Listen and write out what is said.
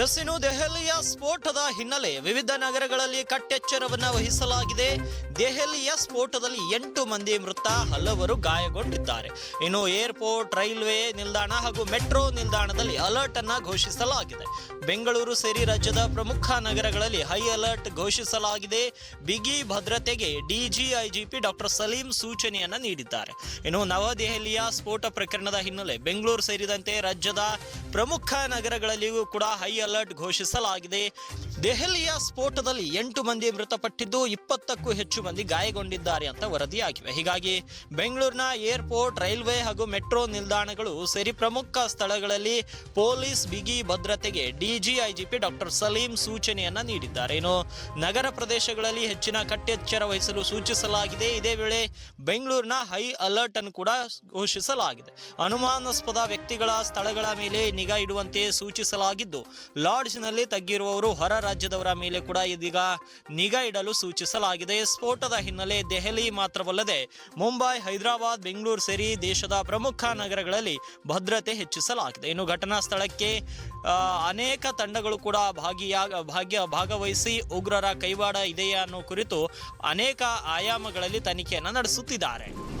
S ದೆಹಲಿಯ ಸ್ಫೋಟದ ಹಿನ್ನೆಲೆ ವಿವಿಧ ನಗರಗಳಲ್ಲಿ ಕಟ್ಟೆಚ್ಚರವನ್ನು ವಹಿಸಲಾಗಿದೆ. ದೆಹಲಿಯ ಸ್ಫೋಟದಲ್ಲಿ ಎಂಟು ಮಂದಿ ಮೃತ, ಹಲವರು ಗಾಯಗೊಂಡಿದ್ದಾರೆ. ಇನ್ನು ಏರ್ಪೋರ್ಟ್, ರೈಲ್ವೆ ನಿಲ್ದಾಣ ಹಾಗೂ ಮೆಟ್ರೋ ನಿಲ್ದಾಣದಲ್ಲಿ ಅಲರ್ಟ್ ಅನ್ನು ಘೋಷಿಸಲಾಗಿದೆ. ಬೆಂಗಳೂರು ಸೇರಿ ರಾಜ್ಯದ ಪ್ರಮುಖ ನಗರಗಳಲ್ಲಿ ಹೈ ಅಲರ್ಟ್ ಘೋಷಿಸಲಾಗಿದೆ. ಬಿಗಿ ಭದ್ರತೆಗೆ ಡಿಜಿಐಜಿಪಿ ಡಾಕ್ಟರ್ ಸಲೀಂ ಸೂಚನೆಯನ್ನ ನೀಡಿದ್ದಾರೆ. ಇನ್ನು ನವದೆಹಲಿಯ ಸ್ಫೋಟ ಪ್ರಕರಣದ ಹಿನ್ನೆಲೆ ಬೆಂಗಳೂರು ಸೇರಿದಂತೆ ರಾಜ್ಯದ ಪ್ರಮುಖ ನಗರಗಳಲ್ಲಿಯೂ ಕೂಡ ಹೈ ಅಲರ್ಟ್ ಘೋಷಿಸಲಾಗಿದೆ. ದೆಹಲಿಯ ಸ್ಫೋಟದಲ್ಲಿ ಎಂಟು ಮಂದಿ ಮೃತಪಟ್ಟಿದ್ದು ಇಪ್ಪತ್ತಕ್ಕೂ ಹೆಚ್ಚು ಮಂದಿ ಗಾಯಗೊಂಡಿದ್ದಾರೆ ಅಂತ ವರದಿಯಾಗಿವೆ ಹೀಗಾಗಿ ಬೆಂಗಳೂರಿನ ಏರ್ಪೋರ್ಟ್, ರೈಲ್ವೆ ಹಾಗೂ ಮೆಟ್ರೋ ನಿಲ್ದಾಣಗಳು ಸೇರಿ ಪ್ರಮುಖ ಸ್ಥಳಗಳಲ್ಲಿ ಪೊಲೀಸ್ ಬಿಗಿ ಭದ್ರತೆಗೆ ಡಿಜಿಐಜಿಪಿ ಡಾಕ್ಟರ್ ಸಲೀಂ ಸೂಚನೆಯನ್ನ ನೀಡಿದ್ದಾರೆ. ನಗರ ಪ್ರದೇಶಗಳಲ್ಲಿ ಹೆಚ್ಚಿನ ಕಟ್ಟೆಚ್ಚರ ವಹಿಸಲು ಸೂಚಿಸಲಾಗಿದೆ. ಇದೇ ವೇಳೆ ಬೆಂಗಳೂರಿನ ಹೈ ಅಲರ್ಟ್ ಅನ್ನು ಕೂಡ ಘೋಷಿಸಲಾಗಿದೆ. ಅನುಮಾನಾಸ್ಪದ ವ್ಯಕ್ತಿಗಳ ಸ್ಥಳಗಳ ಮೇಲೆ ನಿಗಾ ಇಡುವಂತೆ ಸೂಚಿಸಲಾಗಿದ್ದು ಲಾಡ್ಜ್ನಲ್ಲಿ ತಗ್ಗಿರುವವರು ಹೊರ ರಾಜ್ಯದವರ ಮೇಲೆ ಕೂಡ ಇದೀಗ ನಿಗಾ ಇಡಲು ಸೂಚಿಸಲಾಗಿದೆ. ಸ್ಫೋಟದ ಹಿನ್ನೆಲೆ ದೆಹಲಿ ಮಾತ್ರವಲ್ಲದೆ ಮುಂಬೈ, ಹೈದರಾಬಾದ್, ಬೆಂಗಳೂರು ಸೇರಿ ದೇಶದ ಪ್ರಮುಖ ನಗರಗಳಲ್ಲಿ ಭದ್ರತೆ ಹೆಚ್ಚಿಸಲಾಗಿದೆ. ಇನ್ನು ಘಟನಾ ಸ್ಥಳಕ್ಕೆ ಅನೇಕ ತಂಡಗಳು ಕೂಡ ಭಾಗಿಯಾಗ ಭಾಗ್ಯ, ಭಾಗವಹಿಸಿ ಉಗ್ರರ ಕೈವಾಡ ಇದೆಯಾ ಅನ್ನೋ ಕುರಿತು ಅನೇಕ ಆಯಾಮಗಳಲ್ಲಿ ತನಿಖೆಯನ್ನು ನಡೆಸುತ್ತಿದ್ದಾರೆ.